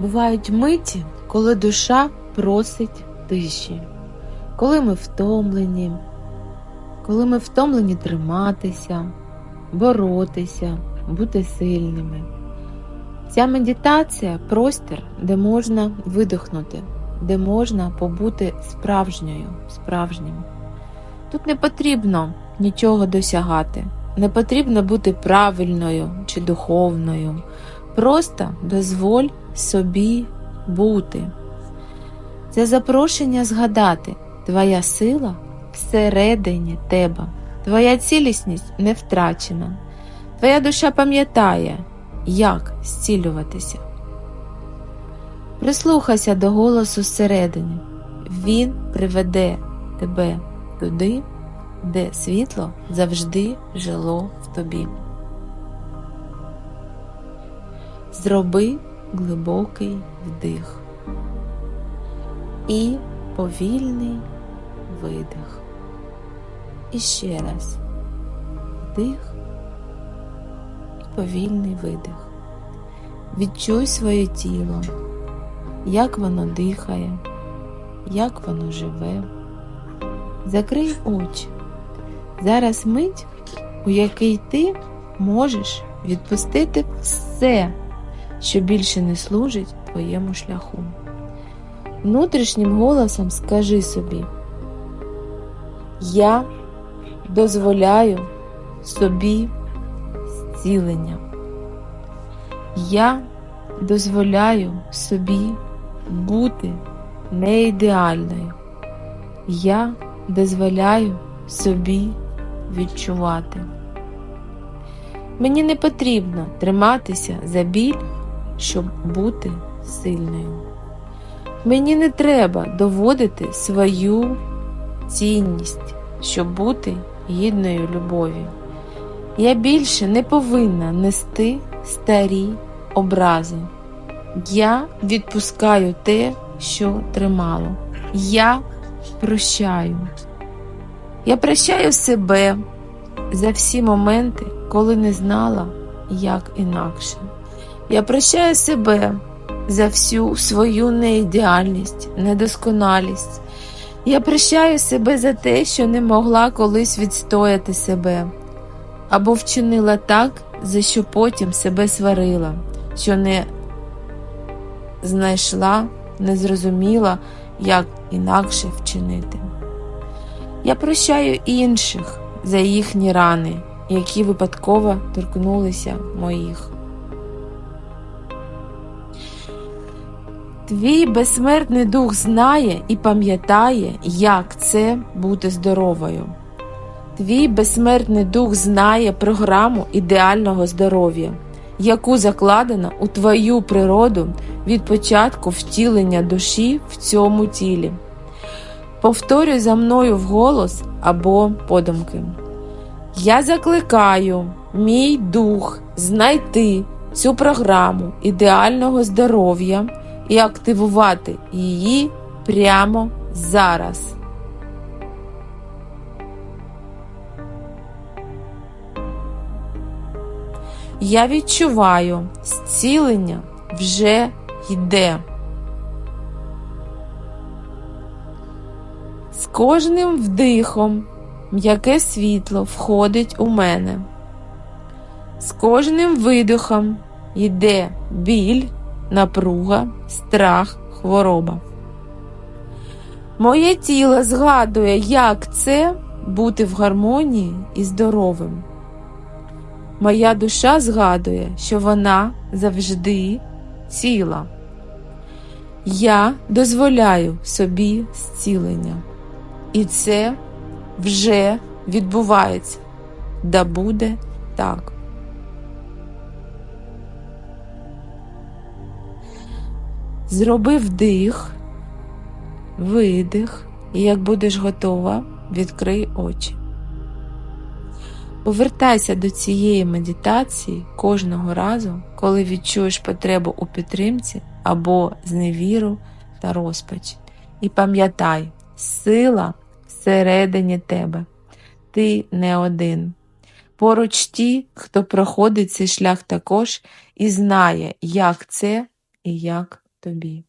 Бувають миті, коли душа просить тиші, коли ми втомлені, коли ми втомлені триматися, боротися, бути сильними. Ця медитація простір, де можна видихнути, де можна побути справжньою, справжнім. Тут не потрібно нічого досягати, не потрібно бути правильною чи духовною. Просто дозволь собі бути. Це запрошення згадати, твоя сила всередині тебе, твоя цілісність не втрачена, твоя душа пам'ятає, як зцілюватися. Прислухайся до голосу зсередини. Він приведе тебе туди, де світло завжди жило в тобі. Зроби глибокий вдих і повільний видих. І ще раз вдих і повільний видих. Відчуй своє тіло, як воно дихає, як воно живе. Закрий очі. Зараз мить, у якій ти можеш відпустити все, що більше не служить твоєму шляху. Внутрішнім голосом скажи собі: Я дозволяю собі зцілення. Я дозволяю собі бути неідеальною. Я дозволяю собі відчувати. Мені не потрібно триматися за біль, щоб бути сильною. Мені не треба доводити свою цінність, щоб бути гідною любові. Я більше не повинна нести старі образи. Я відпускаю те, що тримало. Я прощаю. Я прощаю себе за всі моменти, коли не знала, як інакше. Я прощаю себе за всю свою неідеальність, недосконалість. Я прощаю себе за те, що не могла колись відстояти себе, або вчинила так, за що потім себе сварила, що не знайшла, не зрозуміла, як інакше вчинити. Я прощаю інших за їхні рани, які випадково торкнулися моїх. Твій безсмертний дух знає і пам'ятає, як це бути здоровою. Твій безсмертний дух знає програму ідеального здоров'я, яку закладено у твою природу від початку втілення душі в цьому тілі. Повторюй за мною вголос або подумки. Я закликаю мій дух знайти цю програму ідеального здоров'я і активувати її прямо зараз. Я відчуваю, зцілення вже йде. З кожним вдихом м'яке світло входить у мене. З кожним видихом йде біль, напруга, страх, хвороба. Моє тіло згадує, як це бути в гармонії і здоровим. Моя душа згадує, що вона завжди ціла. Я дозволяю собі зцілення. І це вже відбувається, да буде так. Зроби вдих, видих, і як будеш готова, відкрий очі. Повертайся до цієї медитації кожного разу, коли відчуєш потребу у підтримці або зневіру та розпач. І пам'ятай, сила всередині тебе. Ти не один. Поруч ті, хто проходить цей шлях також і знає, як це і як тобі.